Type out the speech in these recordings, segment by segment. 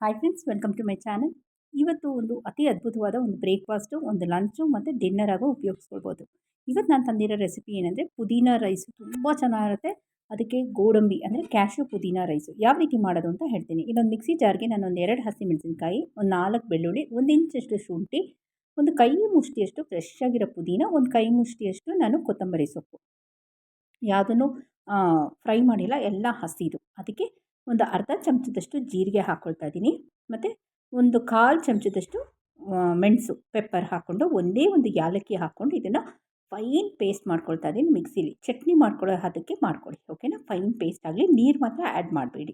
Hi friends welcome to my channel ಇವತ್ತು ಒಂದು ಅತಿ ಅದ್ಭುತವಾದ ಒಂದು ಬ್ರೇಕ್ಫಾಸ್ಟು ಒಂದು ಲಂಚು ಮತ್ತು ಡಿನ್ನರ್ ಆಗೋ ಉಪಯೋಗಿಸ್ಕೊಳ್ಬೋದು. ಇವತ್ತು ನಾನು ತಂದಿರೋ ರೆಸಿಪಿ ಏನಂದರೆ ಪುದೀನ ರೈಸು ತುಂಬ ಚೆನ್ನಾಗಿರುತ್ತೆ. ಅದಕ್ಕೆ ಗೋಡಂಬಿ ಅಂದರೆ ಕ್ಯಾಶು ಪುದೀನ ರೈಸು ಯಾವ ರೀತಿ ಮಾಡೋದು ಅಂತ ಹೇಳ್ತೀನಿ. ಇದೊಂದು ಮಿಕ್ಸಿ ಜಾರ್ಗೆ ನಾನು ಒಂದು ಎರಡು ಹಸಿಮೆಣಸಿನ್ಕಾಯಿ ಒಂದು ನಾಲ್ಕು ಬೆಳ್ಳುಳ್ಳಿ, ಒಂದು ಇಂಚಷ್ಟು ಶುಂಠಿ, ಒಂದು ಕೈ ಮುಷ್ಟಿಯಷ್ಟು ಫ್ರೆಶ್ ಆಗಿರೋ ಪುದೀನ, ಒಂದು ಕೈ ಮುಷ್ಟಿಯಷ್ಟು ನಾನು ಕೊತ್ತಂಬರಿ ಸೊಪ್ಪು. ಯಾವುದನ್ನು ಫ್ರೈ ಮಾಡಿಲ್ಲ, ಎಲ್ಲ ಹಸಿದು. ಅದಕ್ಕೆ ಒಂದು ಅರ್ಧ ಚಮಚದಷ್ಟು ಜೀರಿಗೆ ಹಾಕ್ಕೊಳ್ತಾ ಇದ್ದೀನಿ. ಮತ್ತು ಒಂದು ಕಾಲು ಚಮಚದಷ್ಟು ಮೆಣಸು ಪೆಪ್ಪರ್ ಹಾಕ್ಕೊಂಡು ಒಂದೇ ಒಂದು ಯಾಲಕ್ಕಿ ಹಾಕ್ಕೊಂಡು ಇದನ್ನು ಫೈನ್ ಪೇಸ್ಟ್ ಮಾಡ್ಕೊಳ್ತಾ ಇದ್ದೀನಿ ಮಿಕ್ಸಿಲಿ ಚಟ್ನಿ ಮಾಡ್ಕೊಳ್ಳೋ ಅದಕ್ಕೆ ಮಾಡ್ಕೊಳ್ಳಿ ಓಕೆನಾ ಫೈನ್ ಪೇಸ್ಟ್ ಆಗಲಿ, ನೀರು ಮಾತ್ರ ಆ್ಯಡ್ ಮಾಡಬೇಡಿ.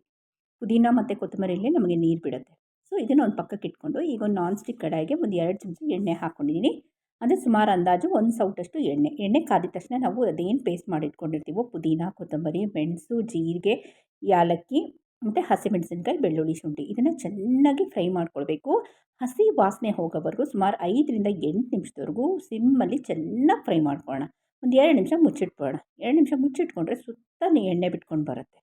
ಪುದೀನ ಮತ್ತು ಕೊತ್ತಂಬರಿಯಲ್ಲಿ ನಮಗೆ ನೀರು ಬಿಡುತ್ತೆ. ಸೊ ಇದನ್ನು ಒಂದು ಪಕ್ಕಕ್ಕೆ ಇಟ್ಕೊಂಡು ಈಗ ಒಂದು ನಾನ್ ಸ್ಟಿಕ್ ಕಡಾಯಿಗೆ ಒಂದು ಎರಡು ಚಮಚ ಎಣ್ಣೆ ಹಾಕ್ಕೊಂಡಿದ್ದೀನಿ ಅಂದರೆ ಸುಮಾರು ಅಂದಾಜು ಒಂದು ಸೌಟಷ್ಟು ಎಣ್ಣೆ. ಎಣ್ಣೆ ಕಾದಿದ ತಕ್ಷಣ ನಾವು ಅದೇನು ಪೇಸ್ಟ್ ಮಾಡಿಟ್ಕೊಂಡಿರ್ತೀವೋ, ಪುದೀನ, ಕೊತ್ತಂಬರಿ, ಮೆಣಸು, ಜೀರಿಗೆ, ಯಾಲಕ್ಕಿ ಮತ್ತು ಹಸಿಮೆಣಸಿನ್ಕಾಯಿ ಬೆಳ್ಳುಳ್ಳಿ ಶುಂಠಿ ಇದನ್ನು ಚೆನ್ನಾಗಿ ಫ್ರೈ ಮಾಡ್ಕೊಳ್ಬೇಕು. ಹಸಿ ವಾಸನೆ ಹೋಗೋವರೆಗೂ ಸುಮಾರು ಐದರಿಂದ ಎಂಟು ನಿಮಿಷದವರೆಗೂ ಸಿಮ್ಮಲ್ಲಿ ಚೆನ್ನಾಗಿ ಫ್ರೈ ಮಾಡ್ಕೊಳ್ಳೋಣ ಒಂದು ಎರಡು ನಿಮಿಷ ಮುಚ್ಚಿಟ್ಬೋಣ ಎರಡು ನಿಮಿಷ ಮುಚ್ಚಿಟ್ಕೊಂಡ್ರೆ ಸುತ್ತ ಎಣ್ಣೆ ಬಿಟ್ಕೊಂಡು ಬರುತ್ತೆ.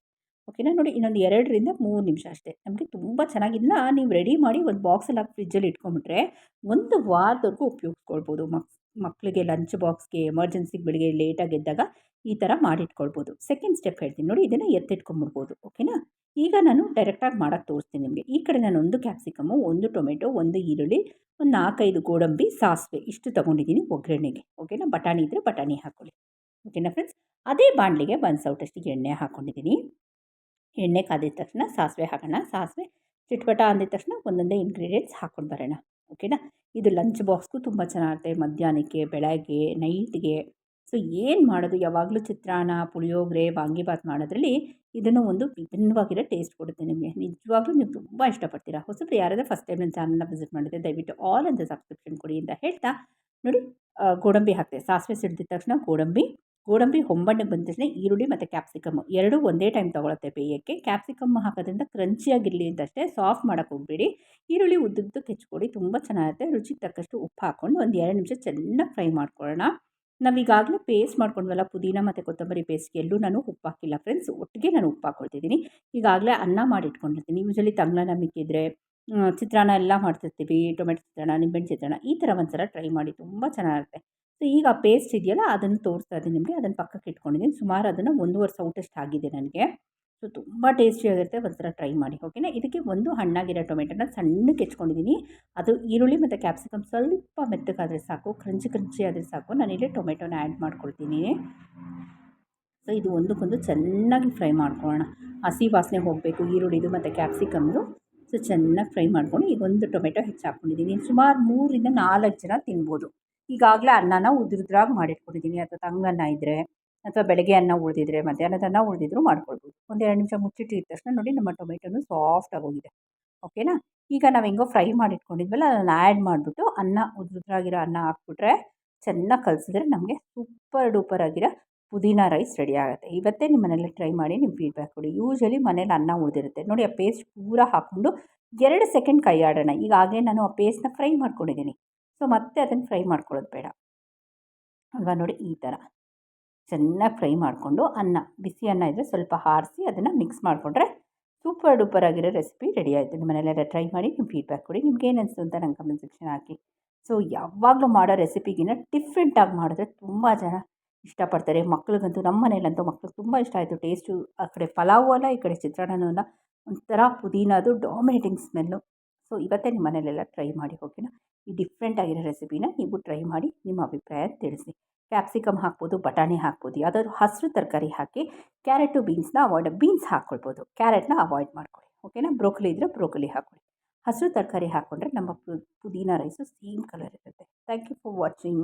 ಓಕೆನಾ? ನೋಡಿ ಇನ್ನೊಂದು ಎರಡರಿಂದ ಮೂರು ನಿಮಿಷ ಅಷ್ಟೇ. ನಮಗೆ ತುಂಬ ಚೆನ್ನಾಗಿದ್ದನ್ನ ನೀವು ರೆಡಿ ಮಾಡಿ ಒಂದು ಬಾಕ್ಸಲ್ಲಿ ಹಾಕಿ ಫ್ರಿಜ್ಜಲ್ಲಿ ಇಟ್ಕೊಂಬಿಟ್ರೆ ಒಂದು ವಾರದವರೆಗೂ ಉಪಯೋಗಿಸ್ಕೊಳ್ಬೋದು ಮಕ್ ಮಕ್ಕಳಿಗೆ ಲಂಚ್ ಬಾಕ್ಸ್ಗೆ ಎಮರ್ಜೆನ್ಸಿಗೆ ಬೆಳಿಗ್ಗೆ ಲೇಟಾಗಿ ಎದ್ದಾಗ ಈ ಥರ ಮಾಡಿಟ್ಕೊಳ್ಬೋದು. ಸೆಕೆಂಡ್ ಸ್ಟೆಪ್ ಹೇಳ್ತೀನಿ ನೋಡಿ, ಇದನ್ನು ಎತ್ತಿಟ್ಕೊಂಡ್ಬಿಡ್ಬೋದು ಓಕೆನಾ ಈಗ ನಾನು ಡೈರೆಕ್ಟಾಗಿ ಮಾಡೋಕ್ಕೆ ತೋರಿಸ್ತೀನಿ ನಿಮಗೆ. ಈ ಕಡೆ ನಾನು ಒಂದು ಕ್ಯಾಪ್ಸಿಕಮು ಒಂದು ಟೊಮೆಟೊ ಒಂದು ಈರುಳ್ಳಿ, ಒಂದು ನಾಲ್ಕೈದು ಗೋಡಂಬಿ, ಸಾಸಿವೆ, ಇಷ್ಟು ತೊಗೊಂಡಿದ್ದೀನಿ ಒಗ್ಗರಣೆಗೆ ಓಕೆನಾ ಬಟಾಣಿ ಇದ್ದರೆ ಬಟಾಣಿ ಹಾಕ್ಕೊಳ್ಳಿ ಓಕೆನಾ ಫ್ರೆಂಡ್ಸ್ ಅದೇ ಬಾಣಲಿಗೆ ಒಂದು ಸೌಟಷ್ಟಿಗೆ ಎಣ್ಣೆ ಹಾಕ್ಕೊಂಡಿದ್ದೀನಿ ಎಣ್ಣೆ ಕಾದಿದ ತಕ್ಷಣ ಸಾಸಿವೆ ಹಾಕೋಣ, ಸಾಸಿವೆ ಚಿಟ್ಪಟ ಅಂದಿದ ತಕ್ಷಣ ಒಂದೊಂದೇ ಇಂಗ್ರೀಡಿಯೆಂಟ್ಸ್ ಹಾಕ್ಕೊಂಡು ಬರೋಣ. ಓಕೆನಾ? ಇದು ಲಂಚ್ ಬಾಕ್ಸ್ಗೂ ತುಂಬ ಚೆನ್ನಾಗಿರುತ್ತೆ ಮಧ್ಯಾಹ್ನಕ್ಕೆ, ಬೆಳಗ್ಗೆ ನೈಟ್ಗೆ ಸೊ ಏನು ಮಾಡೋದು? ಯಾವಾಗಲೂ ಚಿತ್ರಾನ್ನ, ಪುಳಿಯೋಗರೆ ವಾಂಗಿಬಾತ್ ಮಾಡೋದ್ರಲ್ಲಿ ಇದನ್ನು ಒಂದು ವಿಭಿನ್ನವಾಗಿರೋ ಟೇಸ್ಟ್ ಕೊಡುತ್ತೆ ನಿಮಗೆ. ನಿಜವಾಗ್ಲೂ ನೀವು ತುಂಬ ಇಷ್ಟಪಡ್ತೀರಾ? ಹೊಸಬ್ರು ಯಾರಾದರೂ ಫಸ್ಟ್ ಟೈಮ್ ನನ್ನ ಚಾನಲ್ನ ವಿಸಿಟ್ ಮಾಡಿದ್ರೆ ದಯವಿಟ್ಟು ಆಲ್ ಅಂತ ಸಬ್ಸ್ಕ್ರಿಪ್ಷನ್ ಕೊಡಿ ಅಂತ ಹೇಳ್ತಾ ನೋಡಿ. ಗೋಡಂಬಿ ಹಾಕ್ತೆ. ಸಾಸಿವೆ ಸಿಡಿದ ತಕ್ಷಣ ಗೋಡಂಬಿ ಗೋಡಂಬಿ ಹೊಂಬಣ್ಣ ಬಂದ ತಕ್ಷಣ ಈರುಳ್ಳಿ ಮತ್ತು ಕ್ಯಾಪ್ಸಿಕಮ್ಮು ಎರಡೂ ಒಂದೇ ಟೈಮ್ ತೊಗೊಳುತ್ತೆ ಬೇಯಕ್ಕೆ. ಕ್ಯಾಪ್ಸಿಕಮ್ ಹಾಕೋದ್ರಿಂದ ಕ್ರಂಚಿಯಾಗಿರಲಿ ಅಂತಷ್ಟೇ ಸಾಫ್ಟ್ ಮಾಡೋಕ್ಕೆ ಹೋಗ್ಬೇಡಿ. ಈರುಳ್ಳಿ ಉದ್ದುದ್ದಕ್ಕೆ ಕೆಚ್ಕೊಡಿ, ತುಂಬ ಚೆನ್ನಾಗಿರುತ್ತೆ ರುಚಿಗೆ ತಕ್ಕಷ್ಟು ಉಪ್ಪು ಹಾಕ್ಕೊಂಡು ಒಂದು ಎರಡು ನಿಮಿಷ ಚೆನ್ನಾಗಿ ಫ್ರೈ ಮಾಡ್ಕೊಳ್ಳೋಣ. ನಾವೀಗಾಗಲೇ ಪೇಸ್ಟ್ ಮಾಡ್ಕೊಂಡ್ವಲ್ಲ, ಪುದೀನ ಮತ್ತು ಕೊತ್ತಂಬರಿ ಪೇಸ್ಟ್ಗೆ ಎಲ್ಲೂ ನಾನು ಉಪ್ಪು ಹಾಕಿಲ್ಲ ಫ್ರೆಂಡ್ಸ್ ಒಟ್ಟಿಗೆ ನಾನು ಉಪ್ಪು ಹಾಕ್ಕೊಳ್ತಿದ್ದೀನಿ ಈಗಾಗಲೇ ಅನ್ನ ಮಾಡಿಟ್ಕೊಂಡಿರ್ತೀನಿ. ಯೂಶಲಿ ತಂಗ್ಳನ ಮಿಕ್ಕಿದ್ರೆ ಚಿತ್ರಾನ್ನ ಎಲ್ಲ ಮಾಡ್ತಿರ್ತೀವಿ, ಟೊಮೆಟೊ ಚಿತ್ರಾನ್ನ, ನಿಂಬೆಹಣ್ಣು ಚಿತ್ರಾನ್ನ, ಈ ಥರ ಒಂದು ಸಲ ಟ್ರೈ ಮಾಡಿ, ತುಂಬ ಚೆನ್ನಾಗಿರುತ್ತೆ ಸೊ ಈಗ ಪೇಸ್ಟ್ ಇದೆಯಲ್ಲ, ಅದನ್ನು ತೋರಿಸ್ತಾ ಇದ್ದೀನಿ ನಿಮಗೆ, ಅದನ್ನು ಪಕ್ಕಕ್ಕೆ ಇಟ್ಕೊಂಡಿದ್ದೀನಿ. ಸುಮಾರು ಅದನ್ನು ಒಂದೂವರೆ ಸೌಟಷ್ಟು ಆಗಿದೆ ನನಗೆ. ಸೊ ತುಂಬ ಟೇಸ್ಟಿಯಾಗಿರುತ್ತೆ ಒಂದ್ಸಲ ಟ್ರೈ ಮಾಡಿ ಓಕೆನಾ ಇದಕ್ಕೆ ಒಂದು ಹಣ್ಣಾಗಿರೋ ಟೊಮೆಟೊನ ಸಣ್ಣಕ್ಕೆ ಹೆಚ್ಕೊಂಡಿದ್ದೀನಿ. ಅದು ಈರುಳ್ಳಿ ಮತ್ತು ಕ್ಯಾಪ್ಸಿಕಮ್ ಸ್ವಲ್ಪ ಮೆತ್ತಗಾದರೆ ಸಾಕು ಕ್ರಂಚಿ ಕ್ರಂಚಿ ಆದರೆ ಸಾಕು. ನಾನಿಲ್ಲಿ ಟೊಮೆಟೊನ ಆ್ಯಡ್ ಮಾಡ್ಕೊಳ್ತೀನಿ. ಸೊ ಇದು ಒಂದಕ್ಕೊಂದು ಚೆನ್ನಾಗಿ ಫ್ರೈ ಮಾಡ್ಕೊಳ್ಳೋಣ. ಹಸಿ ವಾಸನೆ ಹೋಗಬೇಕು, ಈರುಳ್ಳಿದು ಮತ್ತು ಕ್ಯಾಪ್ಸಿಕಮ್ದು ಸೊ ಚೆನ್ನಾಗಿ ಫ್ರೈ ಮಾಡ್ಕೊಂಡು ಈಗ ಒಂದು ಟೊಮೆಟೊ ಹೆಚ್ಚು ಹಾಕ್ಕೊಂಡಿದ್ದೀನಿ. ಸುಮಾರು ಮೂರರಿಂದ ನಾಲ್ಕು ಜನ ತಿನ್ಬೋದು. ಈಗಾಗಲೇ ಅನ್ನನ ಉದುರುದ್ರಾಗಿ ಮಾಡಿಟ್ಕೊಂಡಿದ್ದೀನಿ. ಅಥವಾ ತಂಗನ್ನ ಇದ್ದರೆ ಅಥವಾ ಬೆಳಗ್ಗೆ ಅನ್ನ ಉಳಿದಿದ್ರೆ, ಮಧ್ಯಾಹ್ನದ ಅನ್ನ ಉಳಿದಿದ್ರು ಮಾಡ್ಕೊಳ್ಬೋದು. ಒಂದು ಎರಡು ನಿಮಿಷ ಮುಚ್ಚಿಟ್ಟಿದ ತಕ್ಷಣ ನೋಡಿ ನಮ್ಮ ಟೊಮೆಟೊನು ಸಾಫ್ಟ್ ಆಗೋಗಿದೆ. ಓಕೆನಾ? ಈಗ ನಾವು ಹೆಂಗೋ ಫ್ರೈ ಮಾಡಿಟ್ಕೊಂಡಿದ್ವಲ್ಲ, ಅದನ್ನು ಆ್ಯಡ್ ಮಾಡಿಬಿಟ್ಟು ಅನ್ನ ಉದ್ರುದ್ರಾಗಿರೋ ಅನ್ನ ಹಾಕ್ಬಿಟ್ರೆ ಚೆನ್ನಾಗಿ ಕಲಸಿದ್ರೆ ನಮಗೆ ಸೂಪರ್ ಡೂಪರ್ ಆಗಿರೋ ಪುದೀನ ರೈಸ್ ರೆಡಿ ಆಗುತ್ತೆ. ಇವತ್ತೇ ನಿಮ್ಮ ಮನೇಲಿ ಟ್ರೈ ಮಾಡಿ ನಿಮ್ಮ ಫೀಡ್ಬ್ಯಾಕ್ ಕೊಡಿ. ಯೂಶಲಿ ಮನೇಲಿ ಅನ್ನ ಉಳಿದಿರುತ್ತೆ. ನೋಡಿ ಆ ಪೇಸ್ಟ್ ಪೂರ ಹಾಕ್ಕೊಂಡು ಎರಡು ಸೆಕೆಂಡ್ ಕೈ ಆಡೋಣ ಈಗಾಗಲೇ ನಾನು ಆ ಪೇಸ್ಟ್ನ ಫ್ರೈ ಮಾಡ್ಕೊಂಡಿದ್ದೀನಿ. ಸೊ ಮತ್ತೆ ಅದನ್ನು ಫ್ರೈ ಮಾಡ್ಕೊಳ್ಳೋದು ಬೇಡ. ಅಲ್ವಾ ನೋಡಿ ಈ ಥರ ಚೆನ್ನಾಗಿ ಫ್ರೈ ಮಾಡಿಕೊಂಡು ಅನ್ನ, ಬಿಸಿ ಅನ್ನ ಇದ್ದರೆ ಸ್ವಲ್ಪ ಹಾರಿಸಿ ಅದನ್ನು ಮಿಕ್ಸ್ ಮಾಡಿಕೊಂಡ್ರೆ ಸೂಪರ್ ಡೂಪರ್ ಆಗಿರೋ ರೆಸಿಪಿ ರೆಡಿ ಆಯಿತು. ನಿಮ್ಮ ಮನೇಲೆಲ್ಲ ಟ್ರೈ ಮಾಡಿ ನಿಮ್ಮ ಫೀಡ್ಬ್ಯಾಕ್ ಕೊಡಿ. ನಿಮ್ಗೆ ಏನು ಅನಿಸ್ತು ಅಂತ ನಂಗೆ ಕಮೆಂಟ್ ಸೆಕ್ಷನ್ ಹಾಕಿ. ಸೊ ಯಾವಾಗಲೂ ಮಾಡೋ ರೆಸಿಪಿಗಿನ್ನ ಡಿಫ್ರೆಂಟಾಗಿ ಮಾಡಿದ್ರೆ ತುಂಬ ಜನ ಇಷ್ಟಪಡ್ತಾರೆ. ಮಕ್ಳಿಗಂತೂ ನಮ್ಮ ಮನೇಲಂತೂ ಮಕ್ಳಿಗೆ ತುಂಬ ಇಷ್ಟ ಆಯಿತು. ಟೇಸ್ಟು ಆ ಕಡೆ ಪಲಾವು ಅಲ್ಲ, ಈ ಕಡೆ ಚಿತ್ರಾನ್ನನೂ ಅಲ್ಲ. ಒಂಥರ ಪುದೀನದು ಡಾಮಿನೇಟಿಂಗ್ ಸ್ಮೆಲ್ಲು. ಸೊ, ಇವತ್ತೇ ನಿಮ್ಮ ಮನೇಲೆಲ್ಲ ಟ್ರೈ ಮಾಡಿ ಓಕೆನಾ ಈ ಡಿಫ್ರೆಂಟ್ ಆಗಿರೋ ರೆಸಿಪಿನ ನೀವು ಟ್ರೈ ಮಾಡಿ ನಿಮ್ಮ ಅಭಿಪ್ರಾಯ ತಿಳಿಸಿ. ಕ್ಯಾಪ್ಸಿಕಮ್ ಹಾಕ್ಬೋದು, ಬಟಾಣಿ ಹಾಕ್ಬೋದು, ಯಾವುದಾದ್ರು ಹಸಿರು ತರಕಾರಿ ಹಾಕಿ ಕ್ಯಾರೆಟು ಬೀನ್ಸ್ನ ಅವಾಯ್ಡ್, ಬೀನ್ಸ್ ಹಾಕ್ಕೊಳ್ಬೋದು. ಕ್ಯಾರೆಟ್ನ ಅವಾಯ್ಡ್ ಮಾಡ್ಕೊಳ್ಳಿ. ಓಕೆನಾ? ಬ್ರೋಕಲಿ ಇದ್ದರೆ ಬ್ರೋಕಲಿ ಹಾಕ್ಕೊಳ್ಳಿ. ಹಸಿರು ತರಕಾರಿ ಹಾಕ್ಕೊಂಡ್ರೆ ನಮ್ಮ ಪುದೀನ ರೈಸು ಸೇಮ್ ಕಲರ್ ಇರುತ್ತೆ. Thank you for watching.